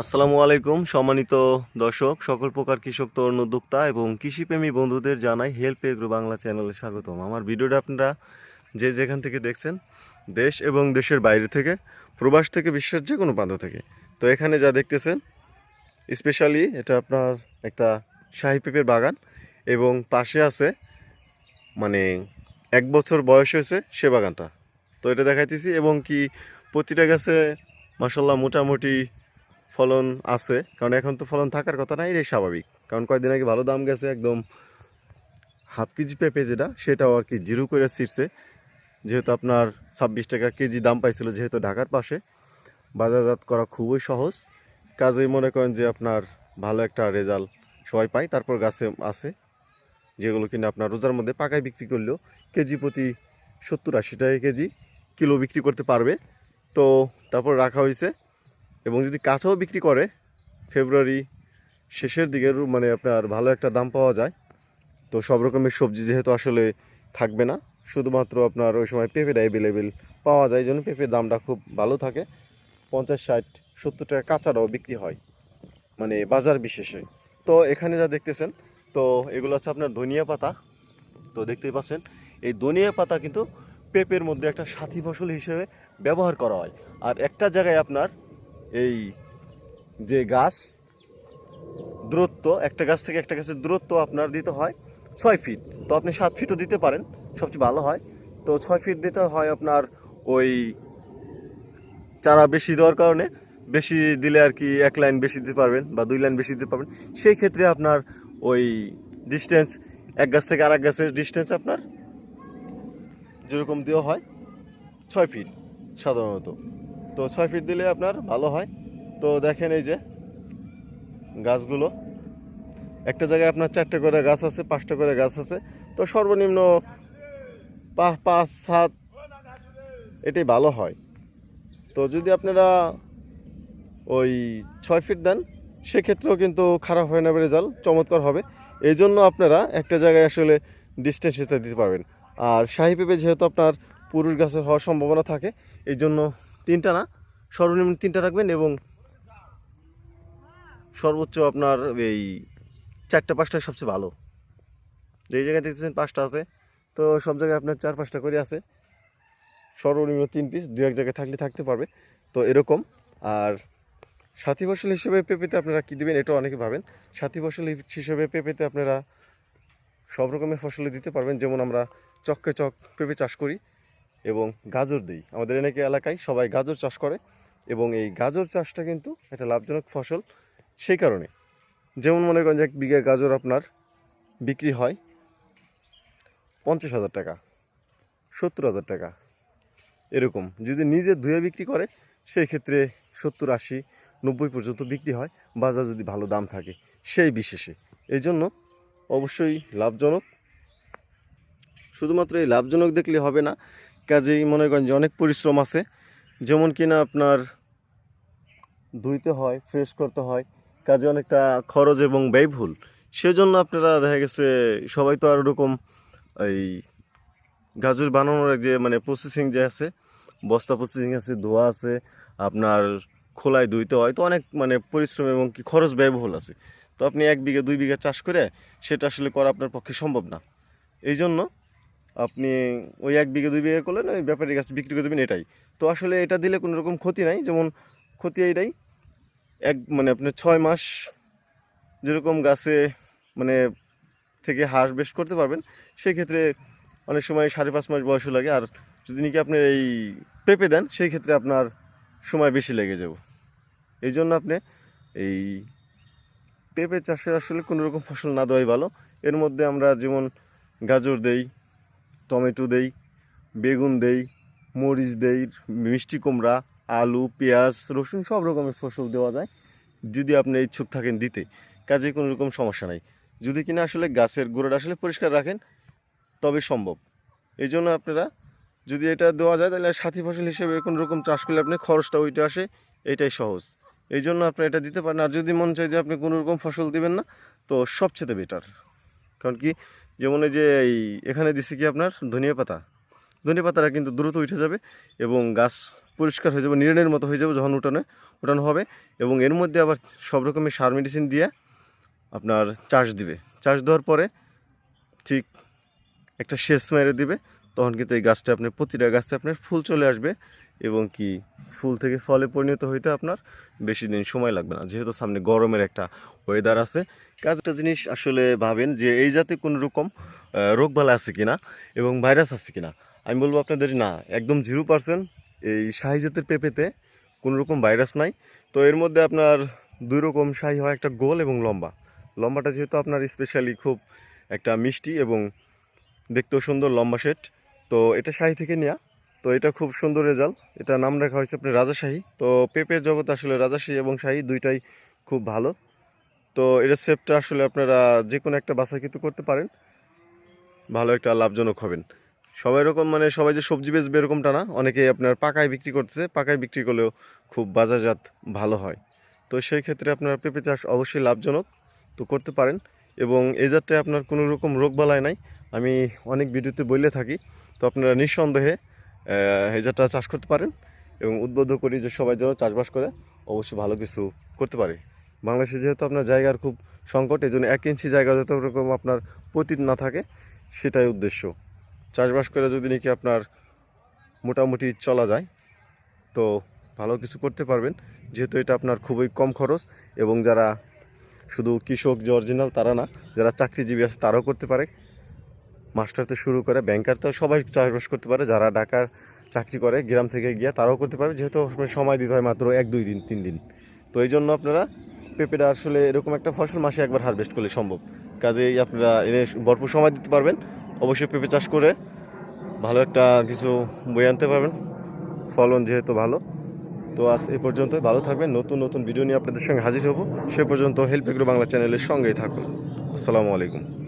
আসসালামু আলাইকুম, সম্মানিত দর্শক, সকল প্রকার কৃষক, তরুণ উদ্যোক্তা এবং কৃষিপ্রেমী বন্ধুদের জানাই হেল্প এগ্রো বাংলা চ্যানেলে স্বাগতম। আমার ভিডিওটা আপনারা যে যেখান থেকে দেখছেন, দেশ এবং দেশের বাইরে থেকে, প্রবাস থেকে বিশ্বের যে কোনো প্রান্ত থেকে। তো এখানে যা দেখতেছেন স্পেশালি এটা আপনার একটা শাহি পেঁপের বাগান এবং পাশে আছে মানে এক বছর বয়স হয়েছে সে বাগানটা। তো এটা দেখাইতেছি এবং কি প্রতিটা গাছে মাসাল্লাহ মোটামুটি ফলন আছে। কারণ এখন তো ফলন থাকার কথা না, এটাই স্বাভাবিক। কারণ কয়েকদিন আগে ভালো দাম গেছে, একদম হাফ কেজি পেঁপে যেটা, সেটাও আর কি জিরো করে ছিটছে যেহেতু আপনার ছাব্বিশ টাকা কেজি দাম পাইছিল যেহেতু ঢাকার পাশে। বাজারজাত করা খুবই সহজ। কাজেই মনে করেন যে আপনার ভালো একটা রেজাল্ট সবাই পায়, তারপর গাছে আছে। যেগুলো কিনা আপনার রোজার মধ্যে পাকায় বিক্রি করলেও কেজি প্রতি সত্তর আশি টাকা কেজি কিলো বিক্রি করতে পারবে। তো তারপর রাখা হয়েছে। এবং যদি কাঁচাও বিক্রি করে, ফেব্রুয়ারি শেষের দিকে মানে আপনার ভালো একটা দাম পাওয়া যায়। তো সব রকমের সবজি যেহেতু আসলে থাকবে না, শুধুমাত্র আপনার ওই সময় পেঁপেটা অ্যাভেলেবেল পাওয়া যায় জন্য পেঁপের দামটা খুব ভালো থাকে। পঞ্চাশ, ষাট, সত্তর টাকা কাঁচাটাও বিক্রি হয় মানে বাজার বিশেষে। তো এখানে যা দেখতেছেন, তো এগুলো আছে আপনার ধনিয়া পাতা। তো দেখতেই পাচ্ছেন, এই ধনিয়া পাতা কিন্তু পেঁপের মধ্যে একটা সাথী ফসল হিসেবে ব্যবহার করা হয়। আর একটা জায়গায় আপনার এই যে গাছ, দূরত্ব, একটা গাছ থেকে একটা গাছের দূরত্ব আপনার দিতে হয় ছয় ফিট তো আপনি সাত ফিটও দিতে পারেন, সবচেয়ে ভালো হয়। তো ছয় ফিট দিতে হয় আপনার ওই চারা বেশি দেওয়ার কারণে, বেশি দিলে আর কি এক লাইন বেশি দিতে পারবেন বা দুই লাইন বেশি দিতে পারবেন। সেই ক্ষেত্রে আপনার ওই ডিস্টেন্স এক গাছ থেকে আরেক গাছের ডিস্টেন্স আপনার যেরকম দেওয়া হয়, ছয় ফিট সাধারণত। তো ছয় ফিট দিলে আপনার ভালো হয়। তো দেখেন এই যে গাছগুলো। একটা জায়গায় আপনার চারটে করে গাছ আছে, পাঁচটা করে গাছ আছে। তো সর্বনিম্ন পা- পাঁচ, সাত এটাই ভালো হয়। তো যদি আপনারা ওই ছয় ফিট দেন, সেক্ষেত্রেও কিন্তু খারাপ হয় না রেজাল্ট চমৎকার হবে। এই জন্য আপনারা একটা জায়গায় আসলে ডিস্টেন্স হিসেবে দিতে পারবেন। আর শাহি পেঁপে যেহেতু আপনার পুরুষ গাছের হওয়ার সম্ভাবনা থাকে, এই জন্য তিনটা না? সর্বনিম্ন তিনটা রাখবেন এবং সর্বোচ্চ আপনার এই চারটা, পাঁচটা সবচেয়ে ভালো। যে জায়গায় দেখতেছেন পাঁচটা আছে, তো সব জায়গায় আপনার চার, পাঁচটা করে আছে। সর্বনিম্ন তিন পিস দু এক জায়গায় থাকলে থাকতে পারবে। তো এরকম, আর সাথী ফসল হিসেবে পেঁপেতে আপনারা কী দেবেন এটাও অনেকে ভাবেন। সাথী ফসল হিসেবে পেঁপেতে আপনারা সব রকমের ফসলই দিতে পারবেন। যেমন আমরা চককে চক পেঁপে চাষ করি এবং গাজর দিই। আমাদের এনেকে এলাকায় সবাই গাজর চাষ করে এবং এই গাজর চাষটা কিন্তু একটা লাভজনক ফসল সেই কারণে। যেমন মনে করেন যে এক বিঘা গাজর আপনার বিক্রি হয় পঞ্চাশ হাজার টাকা, সত্তর হাজার টাকা, এরকম। যদি নিজে ধুয়ে বিক্রি করে, সেই ক্ষেত্রে সত্তর, আশি, নব্বই পর্যন্ত বিক্রি হয়, বাজার যদি ভালো দাম থাকে সেই বিশেষে। এই জন্য অবশ্যই লাভজনক। শুধুমাত্র এই লাভজনক দেখলে হবে না কাজেই মনে করেন যে অনেক পরিশ্রম আছে। যেমন কিনা আপনার ধুইতে হয় ফ্রেশ করতে হয়, কাজে অনেকটা খরচ এবং ব্যয়বহুল। সেজন্য আপনারা দেখা গেছে সবাই তো আর ওরকম এই গাজর বানানোর যে মানে প্রসেসিং যে আছে, বস্তা প্রসেসিং আছে, ধোয়া আছে, আপনার খোলায় ধুইতে হয়, তো অনেক মানে পরিশ্রম এবং কি খরচ ব্যয়বহুল আছে। তো আপনি এক বিঘা, দুই বিঘা চাষ করে সেটা আসলে করা আপনার পক্ষে সম্ভব না। এই জন্য আপনি ওই এক বিঘে, দুই বিঘা করলেন, ওই ব্যাপারীর কাছে বিক্রি করে দেবেন এটাই। তো আসলে এটা দিলে কোনো রকম ক্ষতি নাই, যেমন ক্ষতি এইটাই। এক মানে আপনি ছয় মাস যেরকম গাছে মানে থেকে হাঁস বেশ করতে পারবেন সেই ক্ষেত্রে অনেক সময় সাড়ে পাঁচ মাস বয়সও লাগে, আর যদি নাকি আপনি এই পেঁপে দেন সেই ক্ষেত্রে আপনার সময় বেশি লেগে যাব। এই জন্য আপনি এই পেঁপে চাষে আসলে কোনো রকম ফসল না দেওয়াই ভালো। এর মধ্যে আমরা যেমন গাজর দেই টমেটো দেই, বেগুন দেই, মরিচ দেই, মিষ্টি কুমড়া, আলু, পেঁয়াজ, রসুন সব রকমের ফসল দেওয়া যায়। যদি আপনি ইচ্ছুক থাকেন দিতে, কাজে কোনো রকম সমস্যা নাই। যদি কিনা আসলে গাছের গোড়াটা আসলে পরিষ্কার রাখেন, তবে সম্ভব। এই জন্য আপনারা যদি এটা দেওয়া যায়, তাহলে সাথী ফসল হিসেবে কোনো রকম চাষ করলে আপনি খরচটা ওইটা আসে, এটাই সহজ। এই জন্য আপনি এটা দিতে পারেন। আর যদি মন চায় যে আপনি কোনো রকম ফসল দিবেন না, তো সবচেয়ে বেটার কারণ কি যেমন যে এই এখানে দিছি কি আপনার? ধনিয়া পাতা। ধনিয়া পাতাটা কিন্তু দ্রুত উঠে যাবে এবং গাছ পরিষ্কার হয়ে যাবে নিরেনের মতো হয়ে যাবে যখন উঠানো উঠানো হবে এবং এর মধ্যে আবার সব রকমের সার মেডিসিন দিয়ে আপনার চাষ দিবে। চাষ দেওয়ার পরে ঠিক একটা শেষ মেরে দিবে। তখন কিন্তু এই গাছটা আপনার, প্রতিটা গাছে আপনার ফুল চলে আসবে এবং কি ফুল থেকে ফলে পরিণত হইতে আপনার বেশি দিন সময় লাগবে না। যেহেতু সামনে গরমের একটা ওয়েদার আছে কাজটা জিনিস আসলে ভাবেন যে এই জাতে কোনো রকম রোগবালা আছে কিনা এবং ভাইরাস আছে কিনা, আমি বলব আপনাদের না, একদম জিরো পার্সেন্ট এই শাহি জাতের পেঁপেতে কোনো রকম ভাইরাস নাই। তো এর মধ্যে আপনার দুই রকম শাহি হয়, একটা গোল এবং লম্বা। লম্বাটা যেহেতু আপনার স্পেশালি খুব একটা মিষ্টি এবং দেখতেও সুন্দর, লম্বা সেট তো এটা শাহি থেকে নেওয়া তো এটা খুব সুন্দর রেজাল্ট। এটা নাম রাখা হয়েছে আপনার রাজাশাহী তো পেঁপের জগৎ আসলে রাজাশাহী এবং শাহী দুইটাই খুব ভালো। তো এটা সেপটা আসলে আপনারা যে কোনো একটা বাছাই কিন্তু করতে পারেন। ভালো একটা লাভজনক হবেন। সবাই এরকম মানে সবাই যে সবজি বেচবে এরকমটা না। অনেকে আপনার পাকায় বিক্রি করতেছে। পাকায় বিক্রি করলেও খুব বাজারজাত ভালো হয়। তো সেই ক্ষেত্রে আপনার পেঁপে চাষ অবশ্যই লাভজনক। তো করতে পারেন। এবং এই জাতটায় আপনার কোনো রকম রোগবালাই নাই। আমি অনেক ভিডিওতে বলে থাকি। তো আপনারা নিঃসন্দেহে জাতটা চাষ করতে পারেন এবং উদ্বুদ্ধ করি যে সবাই যেন চাষবাস করে, অবশ্যই ভালো কিছু করতে পারে। বাংলাদেশে যেহেতু আপনার জায়গার খুব সংকট এই জন্য এক ইঞ্চি জায়গা যত রকম আপনার পতিত না থাকে, সেটাই উদ্দেশ্য। চাষবাস করে যদি নাকি আপনার মোটামুটি চলা যায়, তো ভালো কিছু করতে পারবেন। যেহেতু এটা আপনার খুবই কম খরচ এবং যারা শুধু কৃষক যে অরিজিনাল তারা না, যারা চাকরিজীবী আছে তারাও করতে পারে। মাস্টার থেকে শুরু করে ব্যাংকার তো সবাই চাষবাস করতে পারে, যারা ঢাকার চাকরি করে, গ্রাম থেকে গিয়ে তারাও করতে পারে যেহেতু সময় দিতে হয় মাত্র এক, দুই দিন, তিন দিন। তো এই জন্য আপনারা পেঁপেটা আসলে এরকম একটা ফসল মাসে একবার হারভেস্ট করলে সম্ভব। কাজেই আপনারা এনে ভরপুর সময় দিতে পারবেন। অবশ্যই পেঁপে চাষ করে ভালো একটা কিছু বই আনতে পারবেন। ফলন যেহেতু ভালো। তো আজ এ পর্যন্ত ভালো থাকবেন। নতুন নতুন ভিডিও নিয়ে আপনাদের সঙ্গে হাজির হব। সে পর্যন্ত হেল্প বাংলা চ্যানেলের সঙ্গেই থাকুন। আসসালামু আলাইকুম।